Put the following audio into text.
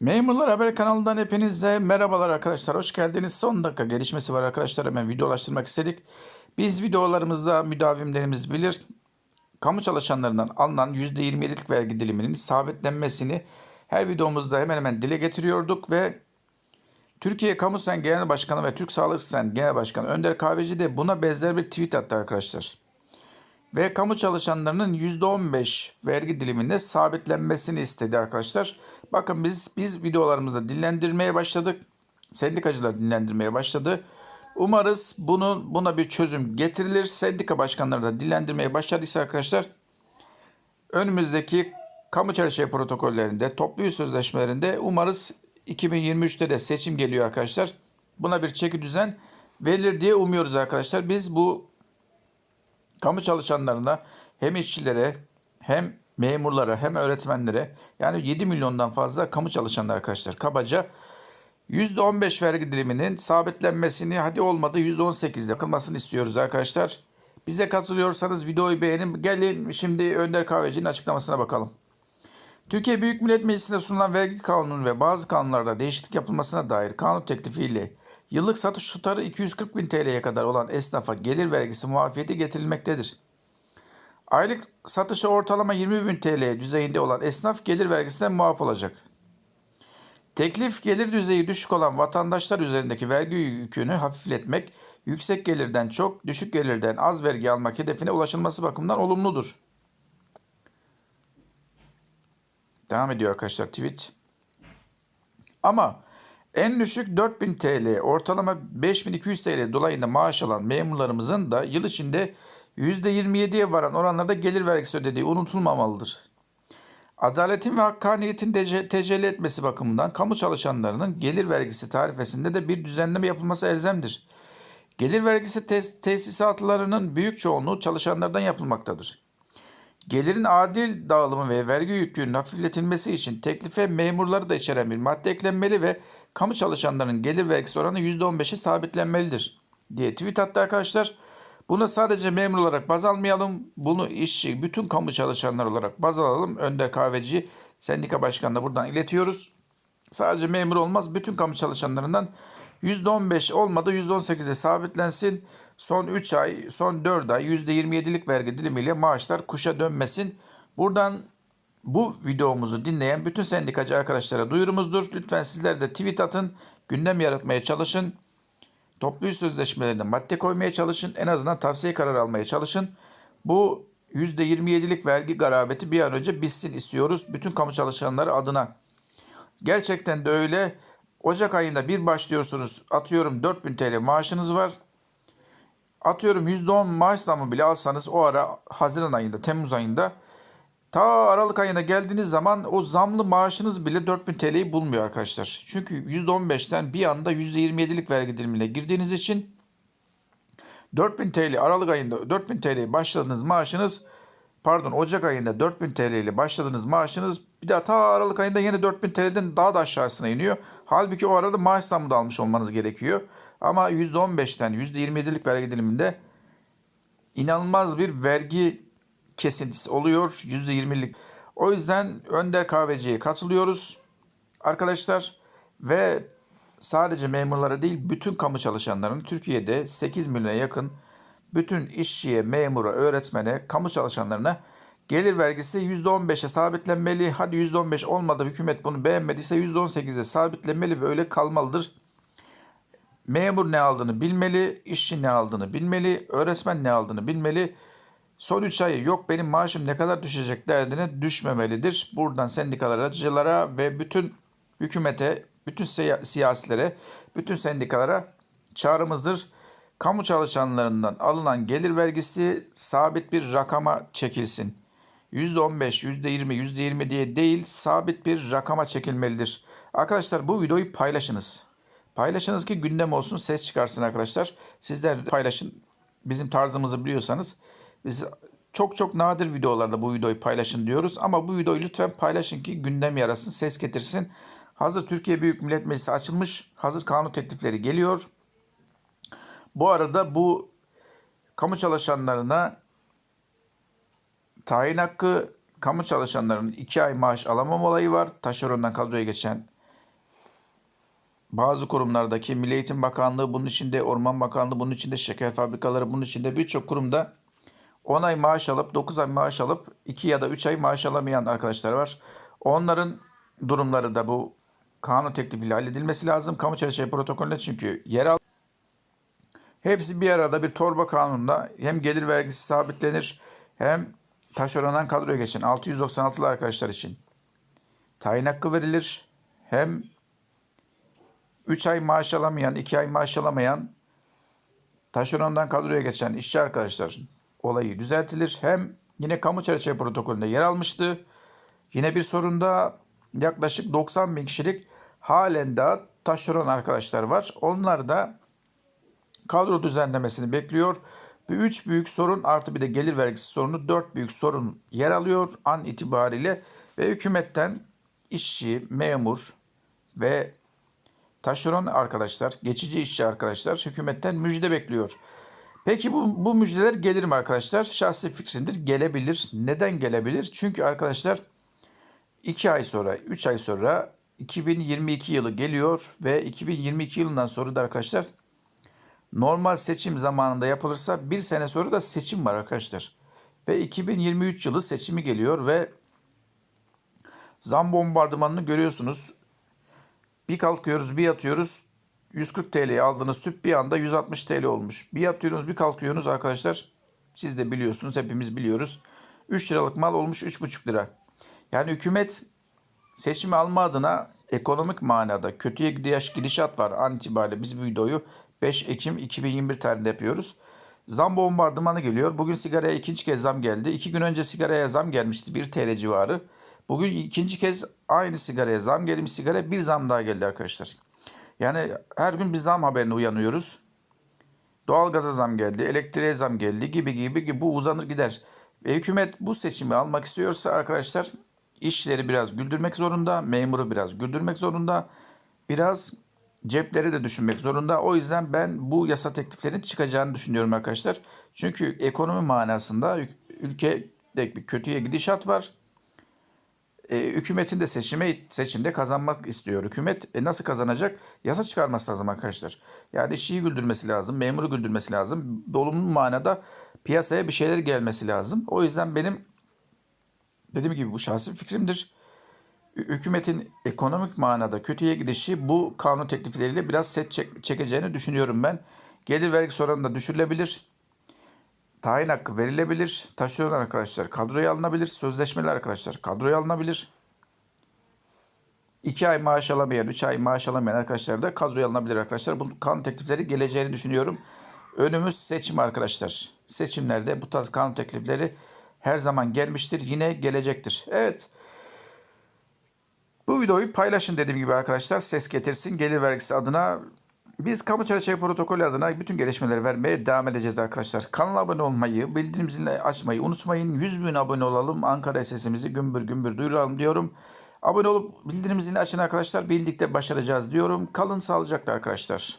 Memurlar Haber kanalından hepinize merhabalar arkadaşlar. Hoş geldiniz. Son dakika gelişmesi var arkadaşlar. Hemen videolaştırmak istedik. Biz videolarımızda müdavimlerimiz bilir. Kamu çalışanlarından alınan %27'lik vergi diliminin sabitlenmesini her videomuzda hemen hemen dile getiriyorduk ve Türkiye Kamu Sen Genel Başkanı ve Türk Sağlık Sen Genel Başkanı Önder Kahveci de buna benzer bir tweet attı arkadaşlar ve kamu çalışanlarının %15 vergi diliminde sabitlenmesini istedi arkadaşlar. Bakın biz biz videolarımızda dinlendirmeye başladık. Sendikacılar dinlendirmeye başladı. Umarız bunu buna bir çözüm getirilir. Sendika başkanları da dinlendirmeye başladıysa arkadaşlar önümüzdeki kamu çalışma protokollerinde, toplu sözleşmelerinde umarız 2023'te de seçim geliyor arkadaşlar. Buna bir çeki düzen verilir diye umuyoruz arkadaşlar. Biz bu kamu çalışanlarına hem işçilere hem memurlara hem öğretmenlere yani 7 milyondan fazla kamu çalışanlar arkadaşlar kabaca %15 vergi diliminin sabitlenmesini hadi olmadı %18'de yapılmasını istiyoruz arkadaşlar. Bize katılıyorsanız videoyu beğenin. Gelin şimdi Önder Kahveci'nin açıklamasına bakalım. Türkiye Büyük Millet Meclisi'nde sunulan vergi kanunu ve bazı kanunlarda değişiklik yapılmasına dair kanun teklifiyle yıllık satış tutarı 240 bin TL'ye kadar olan esnafa gelir vergisi muafiyeti getirilmektedir. Aylık satışı ortalama 20 bin TL düzeyinde olan esnaf gelir vergisinden muaf olacak. Teklif gelir düzeyi düşük olan vatandaşlar üzerindeki vergi yükünü hafifletmek, yüksek gelirden çok, düşük gelirden az vergi almak hedefine ulaşılması bakımından olumludur. Devam ediyor arkadaşlar tweet. Ama en düşük 4000 TL, ortalama 5200 TL dolayında maaş alan memurlarımızın da yıl içinde %27'ye varan oranlarda gelir vergisi ödediği unutulmamalıdır. Adaletin ve hakkaniyetin tece- tecelli etmesi bakımından kamu çalışanlarının gelir vergisi tarifesinde de bir düzenleme yapılması elzemdir. Gelir vergisi tes- tesisatlarının büyük çoğunluğu çalışanlardan yapılmaktadır. Gelirin adil dağılımı ve vergi yükünün hafifletilmesi için teklife memurları da içeren bir madde eklenmeli ve kamu çalışanlarının gelir vergisi oranı %15'e sabitlenmelidir diye tweet attı arkadaşlar. Bunu sadece memur olarak baz almayalım. Bunu işçi, bütün kamu çalışanlar olarak baz alalım. Önder Kahveci sendika başkanına buradan iletiyoruz. Sadece memur olmaz. Bütün kamu çalışanlarından %15 olmadı %18'e sabitlensin. Son 3 ay, son 4 ay %27'lik vergi dilimiyle maaşlar kuşa dönmesin. Buradan bu videomuzu dinleyen bütün sendikacı arkadaşlara duyurumuzdur. Lütfen sizler de tweet atın, gündem yaratmaya çalışın. Toplu sözleşmelerine madde koymaya çalışın. En azından tavsiye kararı almaya çalışın. Bu %27'lik vergi garabeti bir an önce bitsin istiyoruz. Bütün kamu çalışanları adına. Gerçekten de öyle. Ocak ayında bir başlıyorsunuz. Atıyorum 4000 TL maaşınız var. Atıyorum %10 maaş zamı bile alsanız o ara Haziran ayında, Temmuz ayında ta Aralık ayına geldiğiniz zaman o zamlı maaşınız bile 4000 TL'yi bulmuyor arkadaşlar. Çünkü %15'ten bir anda %27'lik vergi dilimine girdiğiniz için 4000 TL Aralık ayında 4000 TL başladığınız maaşınız pardon Ocak ayında 4000 TL ile başladığınız maaşınız bir daha ta Aralık ayında yine 4000 TL'den daha da aşağısına iniyor. Halbuki o arada maaş zammı da almış olmanız gerekiyor. Ama %15'ten %27'lik vergi diliminde inanılmaz bir vergi kesintisi oluyor %20'lik. O yüzden Önder Kahveci'ye katılıyoruz arkadaşlar ve sadece memurlara değil bütün kamu çalışanlarının Türkiye'de 8 milyona yakın bütün işçiye, memura, öğretmene, kamu çalışanlarına gelir vergisi %15'e sabitlenmeli. Hadi %15 olmadı hükümet bunu beğenmediyse %18'e sabitlenmeli ve öyle kalmalıdır. Memur ne aldığını bilmeli, işçi ne aldığını bilmeli, öğretmen ne aldığını bilmeli. Son 3 ay yok benim maaşım ne kadar düşecek derdine düşmemelidir. Buradan sendikalara ve bütün hükümete, bütün siyasilere, bütün sendikalara çağrımızdır. Kamu çalışanlarından alınan gelir vergisi sabit bir rakama çekilsin. %15, %20, %20 diye değil sabit bir rakama çekilmelidir. Arkadaşlar bu videoyu paylaşınız. Paylaşınız ki gündem olsun, ses çıkarsın arkadaşlar. Sizler paylaşın. Bizim tarzımızı biliyorsanız biz çok çok nadir videolarda bu videoyu paylaşın diyoruz. Ama bu videoyu lütfen paylaşın ki gündem yarasın, ses getirsin. Hazır Türkiye Büyük Millet Meclisi açılmış. Hazır kanun teklifleri geliyor. Bu arada bu kamu çalışanlarına tayin hakkı, kamu çalışanlarının 2 ay maaş alamam olayı var. Taşerondan kadroya geçen bazı kurumlardaki Milli Eğitim Bakanlığı bunun içinde, Orman Bakanlığı bunun içinde, şeker fabrikaları bunun içinde birçok kurumda 10 ay maaş alıp 9 ay maaş alıp 2 ya da 3 ay maaş alamayan arkadaşlar var. Onların durumları da bu kanun teklifiyle halledilmesi lazım. Kamu çalışma protokolüne çünkü yer al. Hepsi bir arada bir torba kanununda hem gelir vergisi sabitlenir hem taşerondan kadroya geçen 696'lı arkadaşlar için tayin hakkı verilir. Hem 3 ay maaş alamayan, 2 ay maaş alamayan taşerondan kadroya geçen işçi arkadaşların olayı düzeltilir. Hem yine kamu çerçeve protokolünde yer almıştı. Yine bir sorunda yaklaşık 90 bin kişilik halen daha taşeron arkadaşlar var. Onlar da kadro düzenlemesini bekliyor. Bu üç büyük sorun artı bir de gelir vergisi sorunu dört büyük sorun yer alıyor an itibariyle ve hükümetten işçi, memur ve taşeron arkadaşlar, geçici işçi arkadaşlar hükümetten müjde bekliyor. Peki bu, bu müjdeler gelir mi arkadaşlar? Şahsi fikrimdir gelebilir. Neden gelebilir? Çünkü arkadaşlar 2 ay sonra, 3 ay sonra 2022 yılı geliyor ve 2022 yılından sonra da arkadaşlar normal seçim zamanında yapılırsa bir sene sonra da seçim var arkadaşlar. Ve 2023 yılı seçimi geliyor ve zam bombardımanını görüyorsunuz. Bir kalkıyoruz bir yatıyoruz 140 TL'ye aldığınız tüp bir anda 160 TL olmuş. Bir yatıyorsunuz bir kalkıyorsunuz arkadaşlar siz de biliyorsunuz hepimiz biliyoruz. 3 liralık mal olmuş 3,5 lira. Yani hükümet seçimi alma adına ekonomik manada kötüye gidiş, gidişat var an itibariyle biz bu videoyu 5 Ekim 2021 tarihinde yapıyoruz. Zam bombardımanı geliyor. Bugün sigaraya ikinci kez zam geldi. İki gün önce sigaraya zam gelmişti 1 TL civarı. Bugün ikinci kez aynı sigaraya zam gelmiş sigara bir zam daha geldi arkadaşlar. Yani her gün bir zam haberine uyanıyoruz. Doğalgaza zam geldi, elektriğe zam geldi gibi gibi gibi bu uzanır gider. Ve hükümet bu seçimi almak istiyorsa arkadaşlar işleri biraz güldürmek zorunda, memuru biraz güldürmek zorunda, biraz cepleri de düşünmek zorunda. O yüzden ben bu yasa tekliflerinin çıkacağını düşünüyorum arkadaşlar. Çünkü ekonomi manasında ül- ülkede bir kötüye gidişat var. E, hükümetin de seçime seçimde kazanmak istiyor. Hükümet e, nasıl kazanacak? Yasa çıkarması lazım arkadaşlar. Yani işçiyi güldürmesi lazım, memuru güldürmesi lazım. Dolumlu manada piyasaya bir şeyler gelmesi lazım. O yüzden benim dediğim gibi bu şahsi fikrimdir. Hü- Hükümetin ekonomik manada kötüye gidişi bu kanun teklifleriyle biraz set çek- çekeceğini düşünüyorum ben. Gelir vergisi oranı da düşürülebilir. Tayin hakkı verilebilir. Taşeron arkadaşlar kadroya alınabilir. Sözleşmeli arkadaşlar kadroya alınabilir. 2 ay maaş alamayan, 3 ay maaş alamayan arkadaşlar da kadroya alınabilir arkadaşlar. Bu kanun teklifleri geleceğini düşünüyorum. Önümüz seçim arkadaşlar. Seçimlerde bu tarz kanun teklifleri her zaman gelmiştir. Yine gelecektir. Evet. Bu videoyu paylaşın dediğim gibi arkadaşlar. Ses getirsin. Gelir vergisi adına biz kamu çerçeve protokolü adına bütün gelişmeleri vermeye devam edeceğiz arkadaşlar. Kanala abone olmayı, bildirim zilini açmayı unutmayın. 100 bin abone olalım. Ankara sesimizi gümbür gümbür duyuralım diyorum. Abone olup bildirim zilini açın arkadaşlar. Birlikte başaracağız diyorum. Kalın sağlıcakla arkadaşlar.